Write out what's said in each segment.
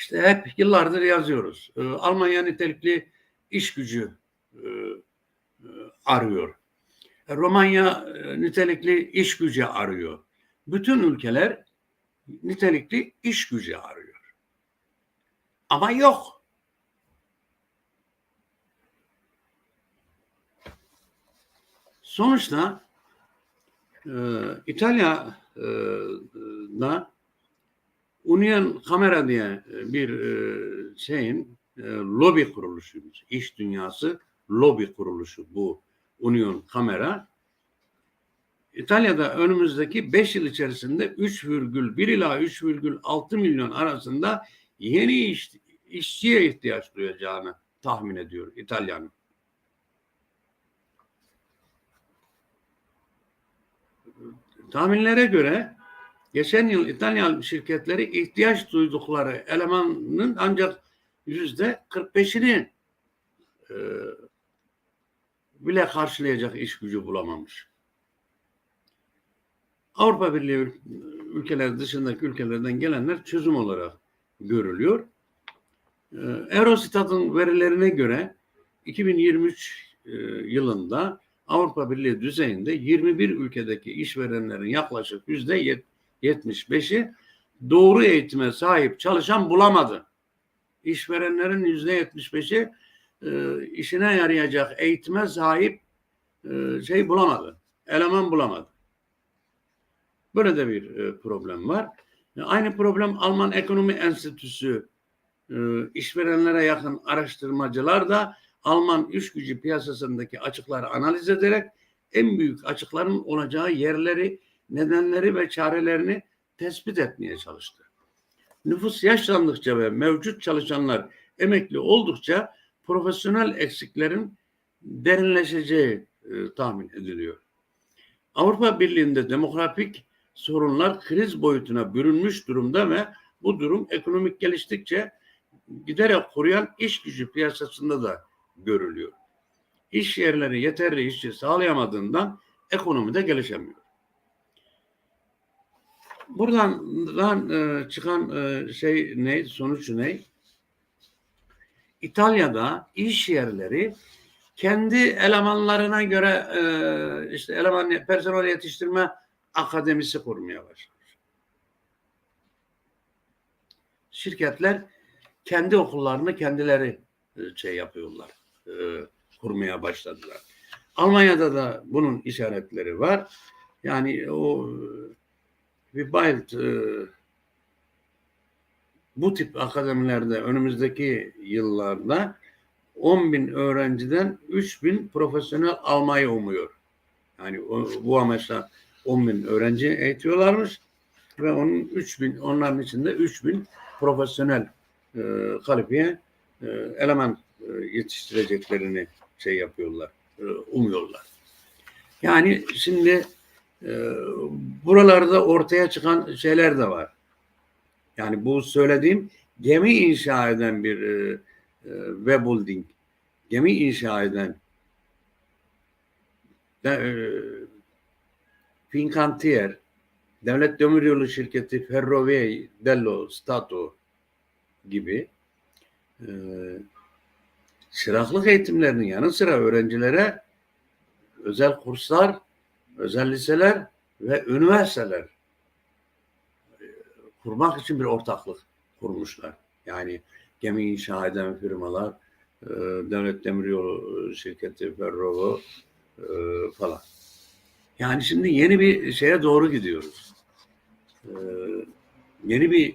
İşte hep yıllardır yazıyoruz. Ee, Almanya nitelikli iş gücü e, e, arıyor. Romanya e, nitelikli iş gücü arıyor. Bütün ülkeler nitelikli iş gücü arıyor. Ama yok. Sonuçta e, İtalya'da Union Kamera diye bir e, şeyin e, lobi kuruluşuymuş. İş dünyası lobi kuruluşu bu Union Kamera. İtalya'da önümüzdeki 5 yıl içerisinde 3,1 ila 3,6 milyon arasında yeni iş, işçiye ihtiyaç duyacağını tahmin ediyor İtalya'nın. Tahminlere göre geçen yıl İtalyan şirketleri ihtiyaç duydukları elemanın ancak yüzde 45'ini e, bile karşılayacak iş gücü bulamamış. Avrupa Birliği ülkeler dışındaki ülkelerden gelenler çözüm olarak görülüyor. E, Eurostat'ın verilerine göre 2023 e, yılında Avrupa Birliği düzeyinde 21 ülkedeki işverenlerin yaklaşık yüzde 75'i doğru eğitime sahip çalışan bulamadı. İşverenlerin yüzde 75'i e, işine yarayacak eğitime sahip e, şey bulamadı. Eleman bulamadı. Böyle de bir e, problem var. E, aynı problem Alman Ekonomi Enstitüsü e, işverenlere yakın araştırmacılar da Alman iş gücü piyasasındaki açıkları analiz ederek en büyük açıkların olacağı yerleri, nedenleri ve çarelerini tespit etmeye çalıştı. Nüfus yaşlandıkça ve mevcut çalışanlar emekli oldukça profesyonel eksiklerin derinleşeceği e, tahmin ediliyor. Avrupa Birliği'nde demografik sorunlar kriz boyutuna bürünmüş durumda ve bu durum ekonomik geliştikçe giderek kuruyan iş gücü piyasasında da görülüyor. İş yerleri yeterli işçi sağlayamadığından ekonomide gelişemiyor. Buradan e, çıkan e, şey ne? Sonuç ne? İtalya'da iş yerleri kendi elemanlarına göre e, işte eleman personel yetiştirme akademisi kurmaya başlamış. Şirketler kendi okullarını kendileri şey yapıyorlar, kurmaya başladılar. Almanya'da da bunun işaretleri var. Yani o Wild bu tip akademilerde önümüzdeki yıllarda 10 bin öğrenciden 3 bin profesyonel almayı umuyor. Yani o, bu amaçla 10 bin öğrenci eğitiyorlarmış ve onun 3 bin, onların içinde 3 bin profesyonel e, kalifiye e, eleman e, yetiştireceklerini şey yapıyorlar, e, umuyorlar. Yani şimdi e, buralarda ortaya çıkan şeyler de var. Yani bu söylediğim gemi inşa eden bir e, e, Webuilding, gemi inşa eden de, e, Fincantier, Devlet Demiryolu Şirketi Ferrovie dello Stato gibi e, çıraklık eğitimlerinin yanı sıra öğrencilere özel kurslar, özel liseler ve üniversiteler e, kurmak için bir ortaklık kurmuşlar. Yani gemi inşa eden firmalar, e, Devlet Demiryolu Şirketi Ferrovo e, falan. Yani şimdi yeni bir şeye doğru gidiyoruz. Yeni bir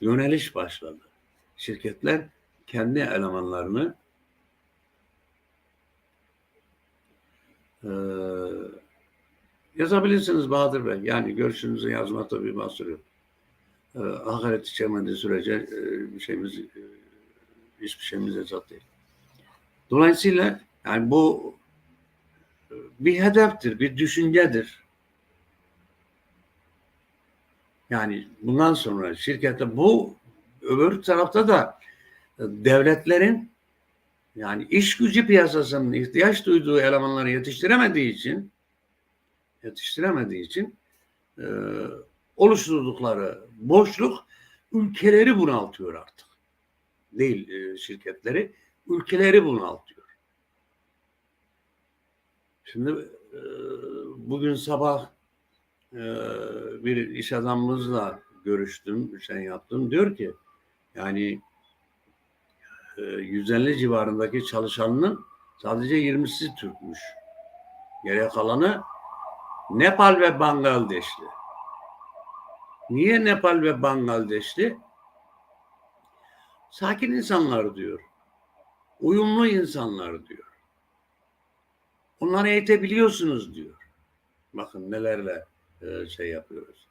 yöneliş başladı. Şirketler kendi elemanlarını e, yazabilirsiniz Bahadır Bey. Yani görüşünüzü yazma tabii mahsur yok. E, hakaret içemediği sürece e, bir şeyimiz e, hiçbir şeyimiz ezat değil. Dolayısıyla yani bu e, bir hedeftir, bir düşüncedir. Yani bundan sonra şirkette bu öbür tarafta da devletlerin yani iş gücü piyasasının ihtiyaç duyduğu elemanları yetiştiremediği için yetiştiremediği için e, oluşturdukları boşluk ülkeleri bunaltıyor artık. Değil e, şirketleri, ülkeleri bunaltıyor. Şimdi e, bugün sabah e, bir iş adamımızla görüştüm, şey yaptım. Diyor ki yani 150 civarındaki çalışanının sadece 20'si Türkmüş. Geriye kalanı Nepal ve Bangladeşli. Niye Nepal ve Bangladeşli? Sakin insanlar diyor. Uyumlu insanlar diyor. Onları eğitebiliyorsunuz diyor. Bakın nelerle e, şey yapıyoruz.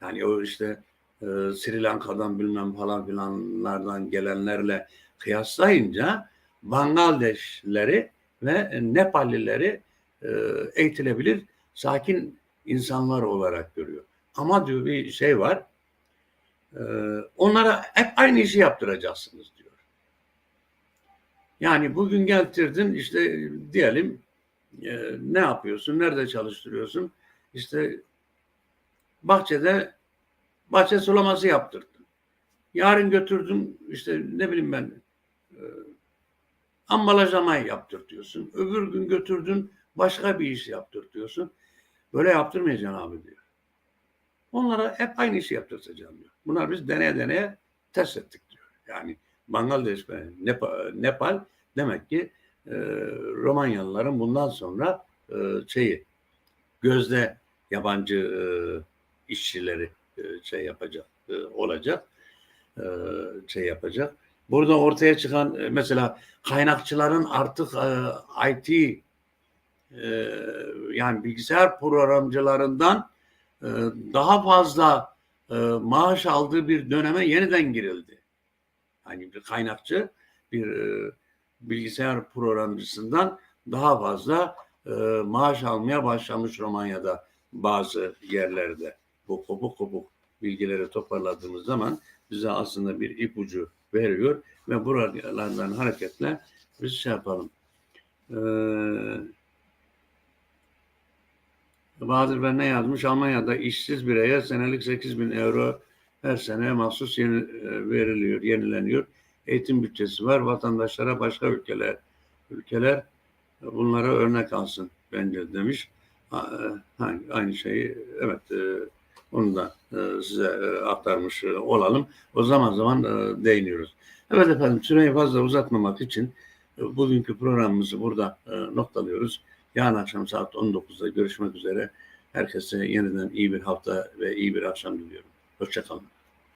Yani o işte e, Sri Lanka'dan bilmem falan filanlardan gelenlerle kıyaslayınca Bangladeşleri ve Nepallileri e, eğitilebilir sakin insanlar olarak görüyor. Ama diyor bir şey var. E, onlara hep aynı işi yaptıracaksınız diyor. Yani bugün getirdin işte diyelim ne yapıyorsun, nerede çalıştırıyorsun? İşte bahçede bahçe sulaması yaptırdın. Yarın götürdüm işte ne bileyim ben e, ambalajlamayı yaptırtıyorsun. Öbür gün götürdün başka bir iş yaptırtıyorsun. Böyle yaptırmayacaksın abi diyor. Onlara hep aynı işi yaptırtacağım diyor. Bunlar biz deneye deneye test ettik diyor. Yani Bangladeş ve Nepal, Nepal demek ki e, Romanyalıların bundan sonra e, şeyi gözde yabancı e, işçileri şey yapacak e, olacak e, şey yapacak. Burada ortaya çıkan e, mesela kaynakçıların artık e, IT e, yani bilgisayar programcılarından e, daha fazla e, maaş aldığı bir döneme yeniden girildi. Hani bir kaynakçı bir e, bilgisayar programcısından daha fazla e, maaş almaya başlamış Romanya'da bazı yerlerde. Bu kopuk kopuk bilgileri toparladığımız zaman bize aslında bir ipucu veriyor ve buralardan hareketle biz şey yapalım. Ee, Bahadır ben ne yazmış? Almanya'da işsiz bireye senelik 8 bin euro her sene mahsus yeni, e, veriliyor, yenileniyor. Eğitim bütçesi var. Vatandaşlara başka ülkeler ülkeler bunlara örnek alsın bence demiş. Aynı şeyi evet e, onu da e, size aktarmış olalım. O zaman zaman değiniyoruz. Evet efendim süreyi fazla uzatmamak için bugünkü programımızı burada noktalıyoruz. Yarın akşam saat 19'da görüşmek üzere. Herkese yeniden iyi bir hafta ve iyi bir akşam diliyorum. Hoşçakalın.